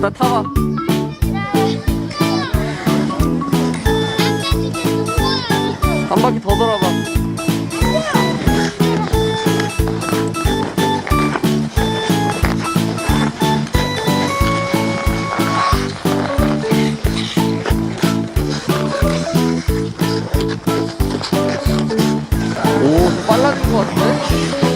나 타봐. 한 바퀴 더 돌아봐. 오, 빨라진 것 같은데?